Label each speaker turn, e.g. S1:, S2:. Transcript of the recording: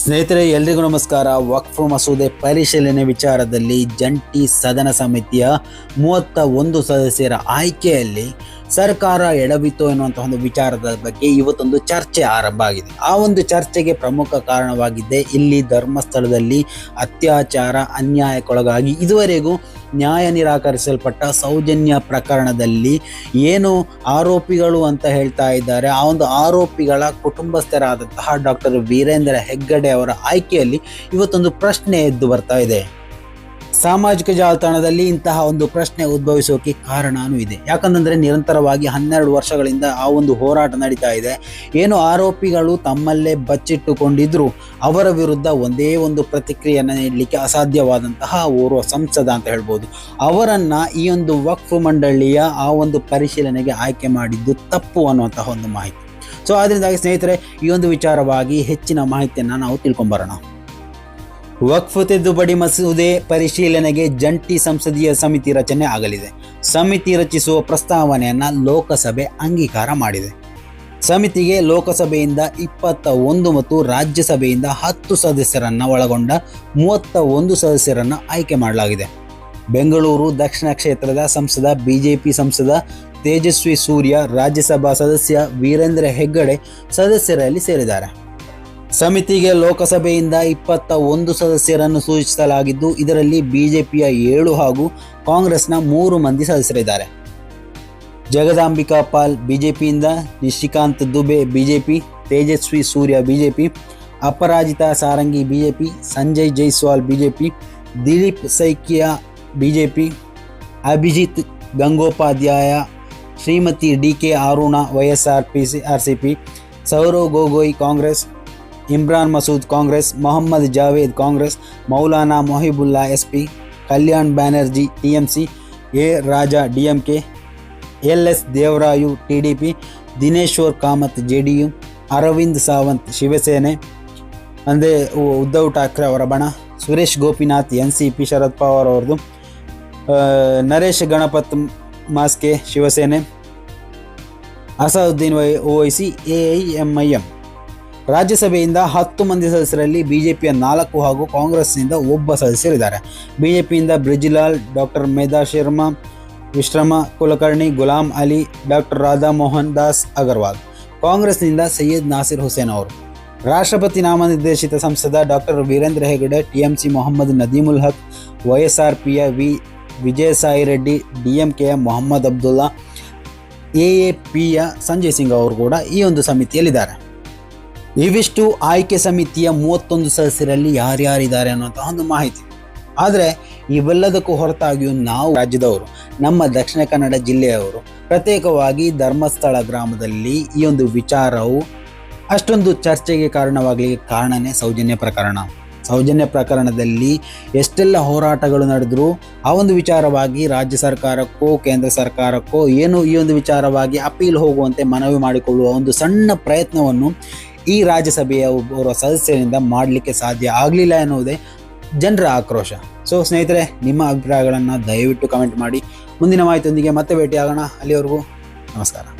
S1: ಸ್ನೇಹಿತರೆ, ಎಲ್ರಿಗೂ ನಮಸ್ಕಾರ. ವಕ್ಫ್ ಮಸೂದೆ ಪರಿಶೀಲನೆ ವಿಚಾರದಲ್ಲಿ ಜಂಟಿ ಸದನ ಸಮಿತಿಯ ಮೂವತ್ತ ಒಂದು ಸದಸ್ಯರ ಆಯ್ಕೆಯಲ್ಲಿ ಸರ್ಕಾರ ಎಡವಿತು ಎನ್ನುವಂತಹ ಒಂದು ವಿಚಾರದ ಬಗ್ಗೆ ಇವತ್ತೊಂದು ಚರ್ಚೆ ಆರಂಭ ಆಗಿದೆ. ಆ ಒಂದು ಚರ್ಚೆಗೆ ಪ್ರಮುಖ ಕಾರಣವಾಗಿದ್ದೆ ಇಲ್ಲಿ ಧರ್ಮಸ್ಥಳದಲ್ಲಿ ಅತ್ಯಾಚಾರ, ಅನ್ಯಾಯಕ್ಕೊಳಗಾಗಿ ಇದುವರೆಗೂ ನ್ಯಾಯ ನಿರಾಕರಿಸಲ್ಪಟ್ಟ ಸೌಜನ್ಯ ಪ್ರಕರಣದಲ್ಲಿ ಏನು ಆರೋಪಿಗಳು ಅಂತ ಹೇಳ್ತಾ ಇದ್ದಾರೆ. ಆ ಒಂದು ಆರೋಪಿಗಳ ಕುಟುಂಬಸ್ಥರಾದಂತಹ ಡಾಕ್ಟರ್ ವೀರೇಂದ್ರ ಹೆಗ್ಗಡೆ ಅವರ ಆಯ್ಕೆಯಲ್ಲಿ ಇವತ್ತೊಂದು ಪ್ರಶ್ನೆ ಎದ್ದು ಬರ್ತಾ ಇದೆ. ಸಾಮಾಜಿಕ ಜಾಲತಾಣದಲ್ಲಿ ಇಂತಹ ಒಂದು ಪ್ರಶ್ನೆ ಉದ್ಭವಿಸೋಕೆ ಕಾರಣನೂ ಇದೆ. ಯಾಕಂತಂದ್ರೆ ನಿರಂತರವಾಗಿ ಹನ್ನೆರಡು ವರ್ಷಗಳಿಂದ ಆ ಒಂದು ಹೋರಾಟ ನಡೀತಾ ಇದೆ. ಏನು ಆರೋಪಿಗಳು ತಮ್ಮಲ್ಲೇ ಬಚ್ಚಿಟ್ಟುಕೊಂಡಿದ್ರು, ಅವರ ವಿರುದ್ಧ ಒಂದೇ ಒಂದು ಪ್ರತಿಕ್ರಿಯೆಯನ್ನು ನೀಡಲಿಕ್ಕೆ ಅಸಾಧ್ಯವಾದಂತಹ ಓರ್ವ ಸಂಸದ ಅಂತ ಹೇಳ್ಬೋದು. ಅವರನ್ನು ಈ ಒಂದು ವಕ್ಫ್ ಮಂಡಳಿಯ ಆ ಒಂದು ಪರಿಶೀಲನೆಗೆ ಆಯ್ಕೆ ಮಾಡಿದ್ದು ತಪ್ಪು ಅನ್ನುವಂತಹ ಒಂದು ಮಾಹಿತಿ. ಸೊ ಅದರಿಂದಾಗಿ ಸ್ನೇಹಿತರೆ, ಈ ಒಂದು ವಿಚಾರವಾಗಿ ಹೆಚ್ಚಿನ ಮಾಹಿತಿಯನ್ನು ನಾವು ತಿಳ್ಕೊಂಬರೋಣ. ವಕ್ಫ್ ತಿದ್ದುಪಡಿ ಮಸೂದೆ ಪರಿಶೀಲನೆಗೆ ಜಂಟಿ ಸಂಸದೀಯ ಸಮಿತಿ ರಚನೆ ಆಗಲಿದೆ. ಸಮಿತಿ ರಚಿಸುವ ಪ್ರಸ್ತಾವನೆಯನ್ನು ಲೋಕಸಭೆ ಅಂಗೀಕಾರ ಮಾಡಿದೆ. ಸಮಿತಿಗೆ ಲೋಕಸಭೆಯಿಂದ ಇಪ್ಪತ್ತ ಒಂದು ಮತ್ತು ರಾಜ್ಯಸಭೆಯಿಂದ ಹತ್ತು ಸದಸ್ಯರನ್ನು ಒಳಗೊಂಡ ಮೂವತ್ತ ಒಂದು ಸದಸ್ಯರನ್ನು ಆಯ್ಕೆ ಮಾಡಲಾಗಿದೆ. ಬೆಂಗಳೂರು, ದಕ್ಷಿಣ ಕ್ಷೇತ್ರದ ಸಂಸದ, ಬಿಜೆಪಿ ಸಂಸದ ತೇಜಸ್ವಿ ಸೂರ್ಯ, ರಾಜ್ಯಸಭಾ ಸದಸ್ಯ ವೀರೇಂದ್ರ ಹೆಗ್ಗಡೆ ಸದಸ್ಯರಲ್ಲಿ ಸೇರಿದ್ದಾರೆ. ಸಮಿತಿಗೆ ಲೋಕಸಭೆಯಿಂದ ಇಪ್ಪತ್ತ ಒಂದು ಸದಸ್ಯರನ್ನು ಸೂಚಿಸಲಾಗಿದ್ದು, ಇದರಲ್ಲಿ ಬಿಜೆಪಿಯ ಏಳು ಹಾಗೂ ಕಾಂಗ್ರೆಸ್ನ ಮೂರು ಮಂದಿ ಸದಸ್ಯರಿದ್ದಾರೆ. ಜಗದಾಂಬಿಕಾ ಪಾಲ್ ಬಿಜೆಪಿಯಿಂದ, Nishikant Dubey BJP, Tejasvi Surya BJP, Aparajita Sarangi BJP, Sanjay Jaiswal BJP, Dilip Saikia BJP, Abhijit Gangopadhyay, Shrimati D K Aruna YSR P C R C P Saurav Gogoi Congress Imran Masood Congress, Mohammad Javed Congress, Maulana Mohibullah S P Kalyan Banerjee T M Raja D M K L S Devarayalu T D P Dineshwar Kamat J D U Arvind Sawant Shivsena ಅಂದರೆ ಉದ್ಧವ್ ಠಾಕ್ರೆ ಅವರ ಬಣ, Suresh Gopinath N C P Sharad Pawar ಅವ್ರದ್ದು Naresh Ganpat Mhaske Shiv Sena, Asaduddin Y Owaisi A I M I M. ರಾಜ್ಯಸಭೆಯಿಂದ ಹತ್ತು ಮಂದಿ ಸದಸ್ಯರಲ್ಲಿ ಬಿಜೆಪಿಯ ನಾಲ್ಕು ಹಾಗೂ ಕಾಂಗ್ರೆಸ್ನಿಂದ ಒಬ್ಬ ಸದಸ್ಯರಿದ್ದಾರೆ. ಬಿಜೆಪಿಯಿಂದ ಬ್ರಿಜಿಲಾಲ್, ಡಾಕ್ಟರ್ ಮೇಧಾ ಶರ್ಮಾ, ವಿಶ್ರಮ ಕುಲಕರ್ಣಿ, ಗುಲಾಂ ಅಲಿ, ಡಾಕ್ಟರ್ ರಾಧಾ ಮೋಹನ್ ದಾಸ್ ಅಗರ್ವಾಲ್. ಕಾಂಗ್ರೆಸ್ನಿಂದ ಸೈಯದ್ ನಾಸಿರ್ ಹುಸೇನ್ ಅವರು. ರಾಷ್ಟ್ರಪತಿ ನಾಮನಿರ್ದೇಶಿತ ಸಂಸದ doctor Virendra Heggade, TMC Mohammad Nadimul Haque YSR ಪಿಯ ವಿ ವಿಜಯಸಾಯಿ ರೆಡ್ಡಿ, ಡಿಎಂಕೆಯ ಮೊಹಮ್ಮದ್ ಅಬ್ದುಲ್ಲಾ, ಎಎಪಿಯ ಸಂಜಯ್ ಸಿಂಗ್ ಅವರು ಕೂಡ ಈ ಒಂದು ಸಮಿತಿಯಲ್ಲಿದ್ದಾರೆ. ಇವಿಷ್ಟು ಆಯ್ಕೆ ಸಮಿತಿಯ ಮೂವತ್ತೊಂದು ಸದಸ್ಯರಲ್ಲಿ ಯಾರ್ಯಾರಿದ್ದಾರೆ ಅನ್ನೋಂಥ ಒಂದು ಮಾಹಿತಿ. ಆದರೆ ಇವೆಲ್ಲದಕ್ಕೂ ಹೊರತಾಗಿಯೂ ನಾವು ರಾಜ್ಯದವರು, ನಮ್ಮ ದಕ್ಷಿಣ ಕನ್ನಡ ಜಿಲ್ಲೆಯವರು ಪ್ರತ್ಯೇಕವಾಗಿ ಧರ್ಮಸ್ಥಳ ಗ್ರಾಮದಲ್ಲಿ ಈ ಒಂದು ವಿಚಾರವು ಅಷ್ಟೊಂದು ಚರ್ಚೆಗೆ ಕಾರಣವಾಗಲಿಕ್ಕೆ ಕಾರಣನೇ ಸೌಜನ್ಯ ಪ್ರಕರಣ. ಸೌಜನ್ಯ ಪ್ರಕರಣದಲ್ಲಿ ಎಷ್ಟೆಲ್ಲ ಹೋರಾಟಗಳು ನಡೆದರೂ ಆ ಒಂದು ವಿಚಾರವಾಗಿ ರಾಜ್ಯ ಸರ್ಕಾರಕ್ಕೋ, ಕೇಂದ್ರ ಸರ್ಕಾರಕ್ಕೋ ಏನು ಈ ಒಂದು ವಿಚಾರವಾಗಿ ಅಪೀಲ್ ಹೋಗುವಂತೆ ಮನವಿ ಮಾಡಿಕೊಳ್ಳುವ ಒಂದು ಸಣ್ಣ ಪ್ರಯತ್ನವನ್ನು ಈ ರಾಜ್ಯಸಭೆಯ ಒಬ್ಬರ ಸದಸ್ಯರಿಂದ ಮಾಡಲಿಕ್ಕೆ ಸಾಧ್ಯ ಆಗಲಿಲ್ಲ ಎನ್ನುವುದೇ ಜನರ ಆಕ್ರೋಶ. ಸೊ ಸ್ನೇಹಿತರೆ, ನಿಮ್ಮ ಅಭಿಪ್ರಾಯಗಳನ್ನು ದಯವಿಟ್ಟು ಕಮೆಂಟ್ ಮಾಡಿ. ಮುಂದಿನ ಮಾಹಿತಿಯೊಂದಿಗೆ ಮತ್ತೆ ಭೇಟಿಯಾಗೋಣ. ಅಲ್ಲಿವರೆಗೂ ನಮಸ್ಕಾರ.